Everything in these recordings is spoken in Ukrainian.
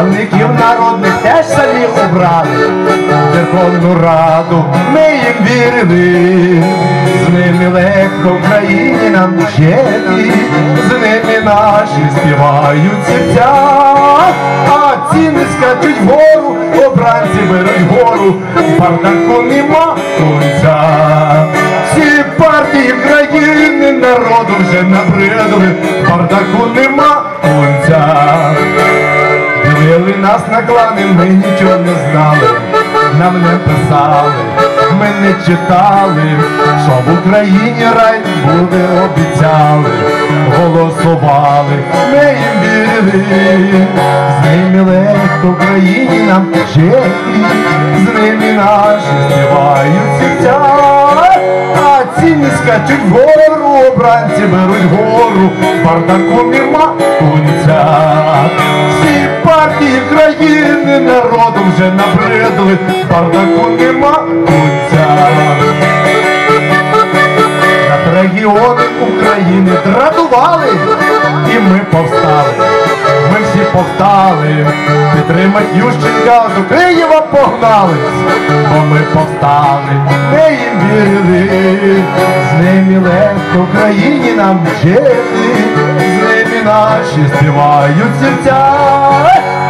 Правників народних теж самі обрали. Верховну Раду ми їм вірили. З ними легко в країні нам жити, з ними наші співають серця, а ціни скачуть вгору, обранці беруть гору, бардаку нема кінця. Всі партії країни народу вже набридли, бардаку нема кінця. Нас на клани, ми нічого не знали, нам не писали, ми не читали, що в Україні рай буде обіцяли, голосували, ми їм вірили, з ними легко в Україні нам жити, з ними наші співають серця. А ціни скачуть вгору, обранці беруть гору, бардаку нема кінця. Партії країни народу вже набридли, бардаку нема кінця. Над регіони України дратували, і ми повстали. Ми всі повстали, підтримать Ющенка до Києва погнались, бо ми повстали, ми їм вірили, з ними легко в країні нам жити, наші співають серця,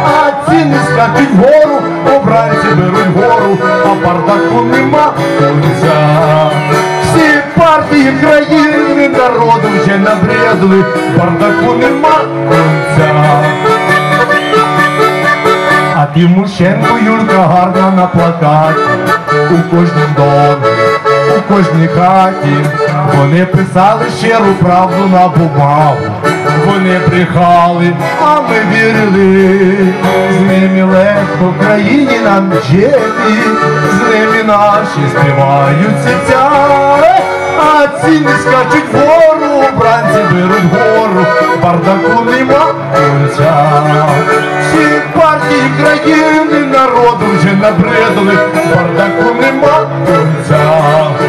а ціни скачуть вгору, обранці беруть гору, а бардаку нема кінця. Всі партії країни народу вже набрядли, бардаку нема кінця. А Тимошенко Юрка гарна на плакаті, у кожнім домі, кожній хаті. Вони писали щиру правду на бумагу, вони брехали, а ми вірили. З ними легко в країні нам жити, з ними наші співають серця. А ціни скачуть вгору, бранці беруть гору, бардаку нема кінця. Всі партії країни народу вже набридли, бардаку нема кінця.